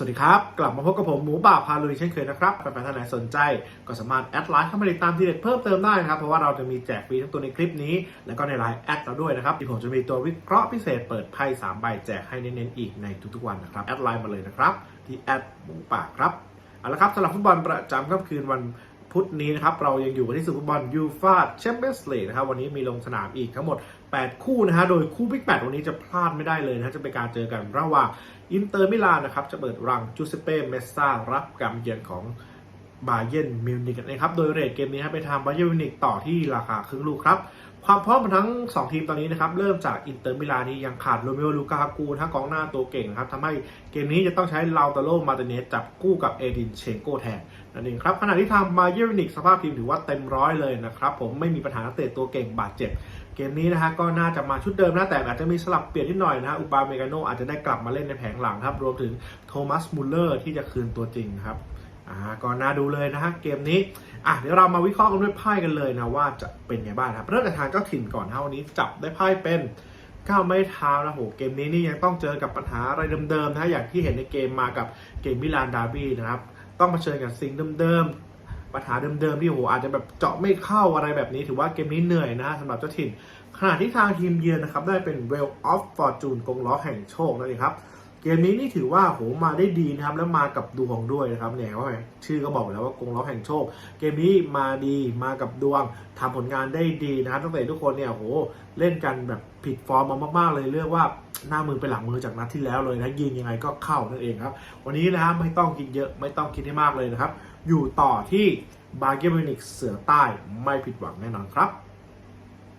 สวัสดีครับ กลับมาพบกับผมหมูป่าพาลุยเช่นเคยนะครับแฟนๆท่านไหนสนใจ ก็สามารถแอดไลน์เข้ามาติดตามทีเด็ดเพิ่มเติมได้นะครับ เพราะว่าเราจะมีแจกฟรีทั้งตัวในคลิปนี้ แล้วก็ในไลน์แอดเราด้วยนะครับ ที่ผมจะมีตัววิเคราะห์พิเศษเปิดไพ่สามใบแจกให้เน้นๆอีกในทุกๆวันนะครับแอดไลน์มาเลยนะครับที่แอดหมูป่าครับเอาละครับสำหรับฟุตบอลประจำค่ำคืนวันพุธนี้นะครับเรายังอยู่กันที่ศึกฟุตบอลยูฟาแชมเปี้ยนส์ลีกนะครับวันนี้มีลงสนามอีกทั้งหมด 8 คู่นะฮะ โดยคู่บิ๊กแมตช์วันนี้จะพลาดไม่ได้เลยนะฮะจะเป็นการเจอกันระหว่างอินเตอร์มิลานนะครับ จะเปิดรังจูเซเป้ เมสซารับการเยือนของบาเยนมิวนิกนะครับ โดยเรทเกมนี้ครับไปทางบาเยนมิวนิกต่อที่ราคาครึ่งลูกครับ ความพร้อมของทั้ง 2 ทีมตอนนี้นะครับ เริ่มจากอินเตอร์มิลานนี้ยังขาดโรเมโอลูกากูถ้ากองหน้าตัวเก่งครับทำให้เกมนี้จะต้องใช้ลาวตาโลมาเตเนสจับคู่กับเอดินเชงโกแทนนั่นเองครับ ขณะที่ทางบาเยนมิวนิกสภาพทีมถือว่าเต็มร้อยเลยนะครับ ผมไม่มีปัญหาเตะตัวเก่งบาดเจ็บ เกมนี้นะฮะก็น่าจะมาชุดเดิมนะแต่อาจจะมีสลับเปลี่ยนนิดหน่อยนะฮะอุปาเมกาโนอาจจะได้กลับมาเล่นในแผงหลังครับ รวมถึงโทมัสมูลเลอร์ที่จะคืนตัวจริงครับอ่าก็น่าดูเลยนะฮะเกมนี้อะเดี๋ยวเรามาวิเคราะห์กันด้วยไพ่กันเลยนะว่าจะเป็นไงบ้างครับเริ่มจากทางเจ้าถิ่นก่อนนะวันนี้จับได้ไพ่เป็นก้าวไม่เท้านะโหเกมนี้นี่ยังต้องเจอกับปัญหาอะไรเดิมๆนะฮะอย่างที่เห็นในเกมมากับเกมมิลานดาร์บี้นะครับต้องมาเชิญกับสิ่งเดิมๆ ปัญหาเดิมๆที่โหอาจจะแบบเจาะไม่เข้าอะไรแบบนี้ถือว่าเกมนี้เหนื่อยนะสำหรับเจ้าถิ่นขณะที่ทางทีมเยือนนะครับได้เป็น Well of Fortune กงล้อแห่งโชคนั่นเองครับ มนี้นี่ถือว่าโหมาได้ดีนะครับแล้วมากับดวงด้วยนะครับเนี่ยว่าไงชื่อก็บอกแล้วว่ากงล้อแห่งโชค เกมนี้มาดีมากับดวงทำผลงานได้ดีนะครับตั้งแต่ทุกคนเนี่ยโหเล่นกันแบบผิดฟอร์มมามากๆเลยเรียกว่าหน้ามือไปหลังมือจากนัดที่แล้วเลยนะยิงยังไงก็เข้านั่นเองครับ วันนี้นะครับไม่ต้องคิดเยอะไม่ต้องคิดให้มากเลยนะครับ อยู่ต่อที่บาเกอร์มินิกเสือใต้ไม่ผิดหวังแน่นอนครับ